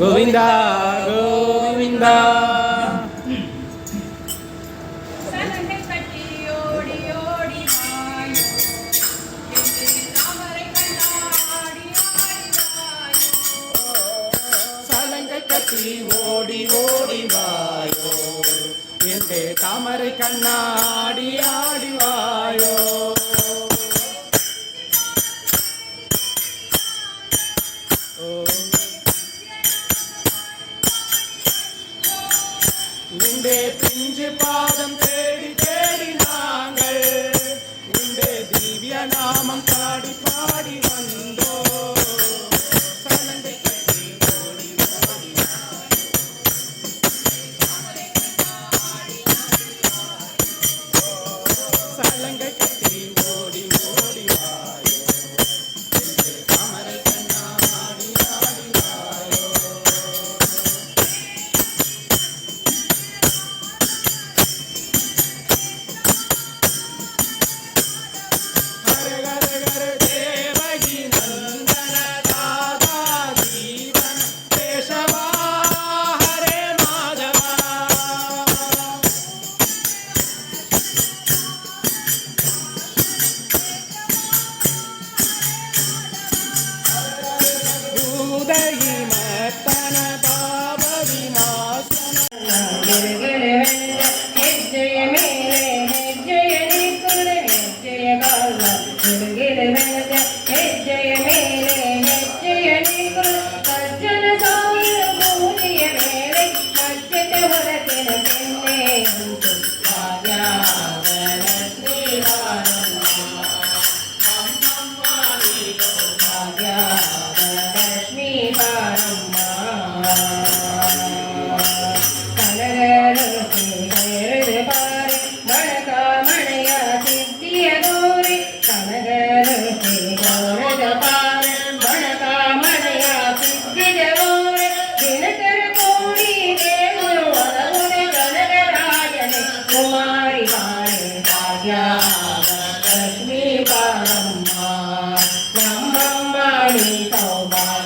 கோவிந்தா கோவிந்தா. ஓடி ஓடி வாயோ. என்று தாமரை கண்ணாடி ஆடிவாயோ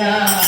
Glória.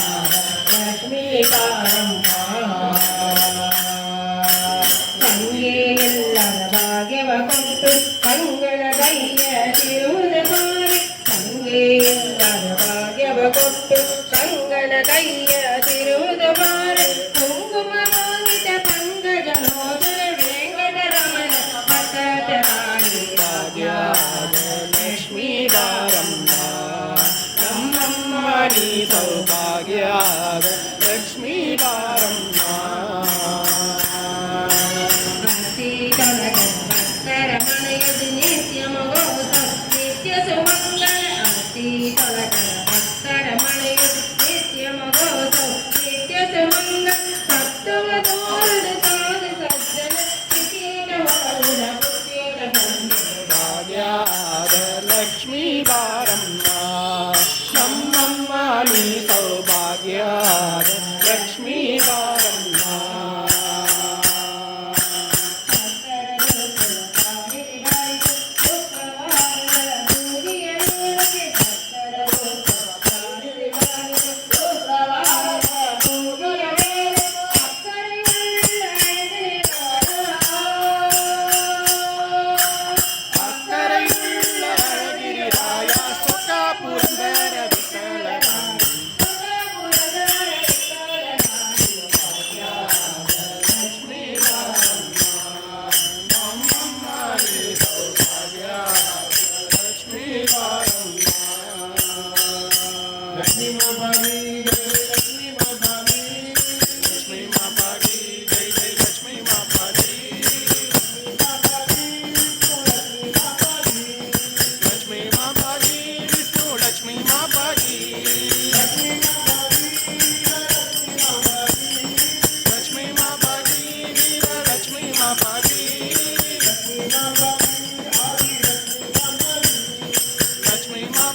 கலகல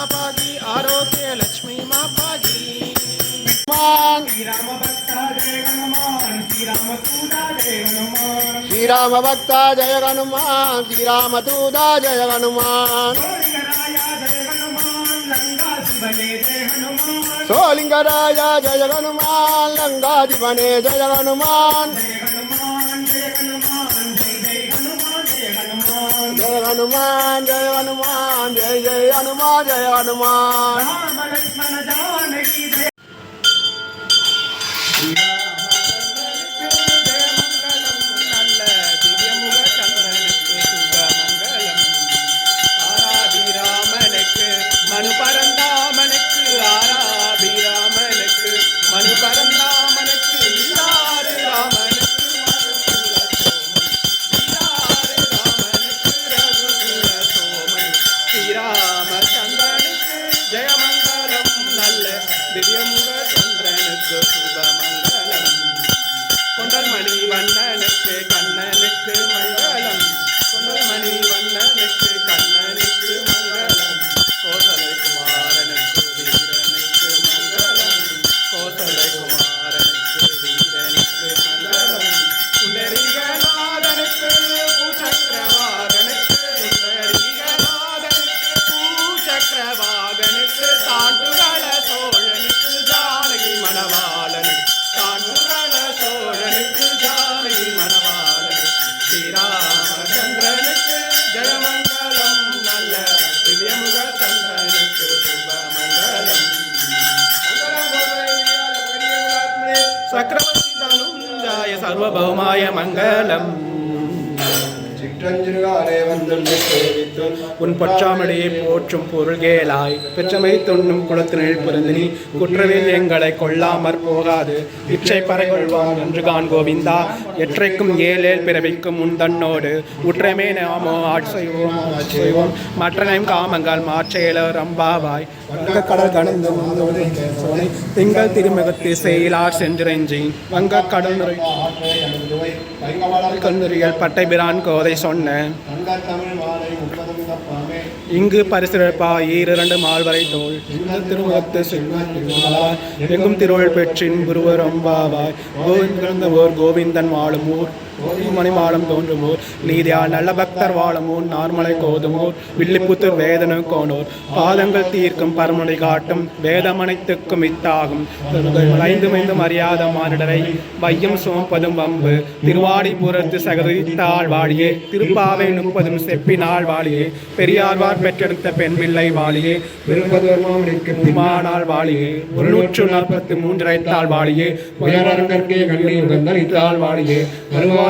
మాపాగి ఆరోగ్య లక్ష్మి మాపాగి. శ్రీరామ భక్త జయ హనుమాన్. శ్రీరామ దూత జయ హనుమాన్ శ్రీరామ భక్త జయ హనుమాన్. లంగా జీవనే జయ హనుమాన్. ஹனுமான் ஜெய ஹனுமான் ஜெய ஜெய ஹனுமான் ஜெய ஜெய சக்கரவர்த்தி தனுஞ்சாய சர்வபௌமாய மங்களம் சிற்றஞ்சிறுகாலே வந்துள்ளே சேவித்தும் உன் பொற்றாமடையை போற்றும் பொருள்கேலாய் பெற்றமை தொன்னும் குளத்தினில் பிறந்தினி. குற்றவில் எங்களை கொள்ளாமற் போகாது. இச்சை பறைகொள்வான் என்று கான் கோவிந்தா. எற்றைக்கும் ஏழேல் பிறவிக்கும் உன் தன்னோடு. உற்றமே நாமோ ஆட்செய்வோம் ஆட்செய்வோம் மற்றனையும் காமங்கள் மாற்றேலர் ரம்பாவாய் வங்கக்கடல் கணிந்து திங்கள் திருமுகத்தை செயலார் சென்றிரஞ்சி வங்கக்கடல் நிறை கண்ணுறியல் பட்டை பிரான் கோதை சொன்ன இங்கு பரிசிறப்பா ஈரிரண்டு மால்வரை தோல். இந்த திருமுகத்து எங்கும் திருவள் பெற்றின் குருவர் அம்பாவாய் கோவிந்த ஓர் கோவிந்தன் வாழும் ஊர். மணி மாடம் தோன்றும் ஊர் நீதியால் நல்ல பக்தர் வாழும் ஊர் நார்மலை கோதும் ஊர் வில்லிபுத்தூர் வேதனை கோனூர். பாதங்கள் தீர்க்கும் பரமனை காட்டும் வேதம் அனைத்துக்கும் இத்தாகும். ஐந்து மைந்தும் அறியாத மானிடரை வையம் சுமப்பதும் வம்பு. திருவாடிபுரத்து சகதித்தாள் வாழியே திருப்பாவை நுப்பதும் செப்பினாள் வாழியே பெரியார்வார் பெற்றெடுத்த பெண் பிள்ளை வாழியே பெரும்பதோர்மாமணிக்கு பெருமானாள் வாழியே ஒரு நூற்று நாற்பத்தி மூன்றைத்தாள் வாழியே உயரங்கற்கே கண்ணி உகந்தரித்தாள் வாழியே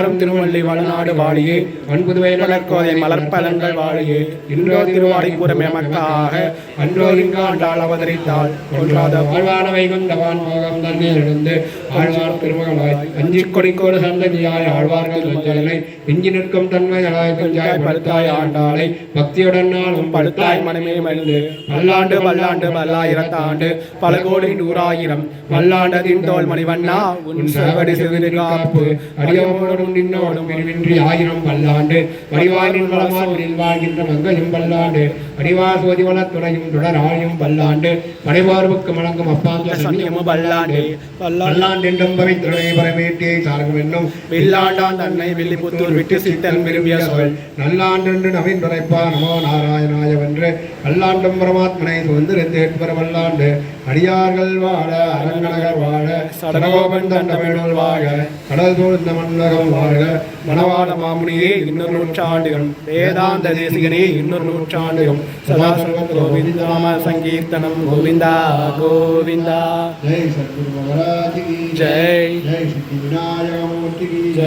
வருவாரும் திருவள்ளி வளநாடு வாழியே. அன்புதுவை மலர்கோதை மலர்ப்பலங்கள் வாழியே. இன்றோ திருவாடி திருவாடிபுரம் எமக்காக அன்றோ இங்காண்டால் அவதரித்தாள். ஒன்றாத வாழ்வான வைகுந்தவான் மோகம் தன்னை எழுந்து ஆழ்வார் திருமகளாய் அஞ்சி கொடிக்கோடு சந்ததியாய் ஆழ்வார்கள் மஞ்சளனை. இஞ்சி நிற்கும் தன்மையலாய் கொஞ்சாய் படுத்தாய் ஆண்டாளை. பக்தியுடன் நாளும் படுத்தாய் மனமே மருந்து பல்லாண்டு பல்லாண்டு பல்லாயிரத்தாண்டு பல கோடி நூறாயிரம். பல்லாண்டதின் தோல் மணிவண்ணா. உன் செவடி சிறிது காப்பு. அடியோடும் நின்னோடும் பிரிவின்றி ஆயிரம் பல்லாண்டு. வடிவாரின் வளமாவில் வாழ்கின்ற மங்கையும் பல்லாண்டு. வடிவார் சோதி வளத்துறையும் தொடர் ஆழியும் பல்லாண்டு. படைவார்வுக்கு வழங்கும் அப்பாந்த சன்னியமு பல்லாண்டு. பல்லாண்டு பல்லாண்டென்றும் பவித்திரனை பரமேட்டியை சார்கும் என்னும் வில்லாண்டான் தன்னை வெள்ளிபுத்தூர் விட்டு சித்தன் விரும்பிய சொல். நல்லாண்டென்று நவீன் துரைப்பா நமோ நாராயணாயவென்று. பல்லாண்டும் பரமாத்மனை சுதந்திரத்து எட்பர வல்லாண்டு. அடியார்கள் வாழ அரங்கநகர் வாழ சடகோபன் தண்டமிழ் வாழ கடல் சூழ்ந்த மன்னகம் வாழ்க மணவாள மாமுனியே இன்னொரு நூற்றாண்டுகள் வேதாந்த தேசிகனே இன்னொரு நூற்றாண்டுகள். சதாசர்வ கோவிந்தாம சங்கீர்த்தனம் கோவிந்தா கோவிந்தா. ஜெய் சத்குரு மகாராஜ் கி. ஜெய். ஜெய் ஸ்ரீ விநாயக மூர்த்தி கி. ஜெய்.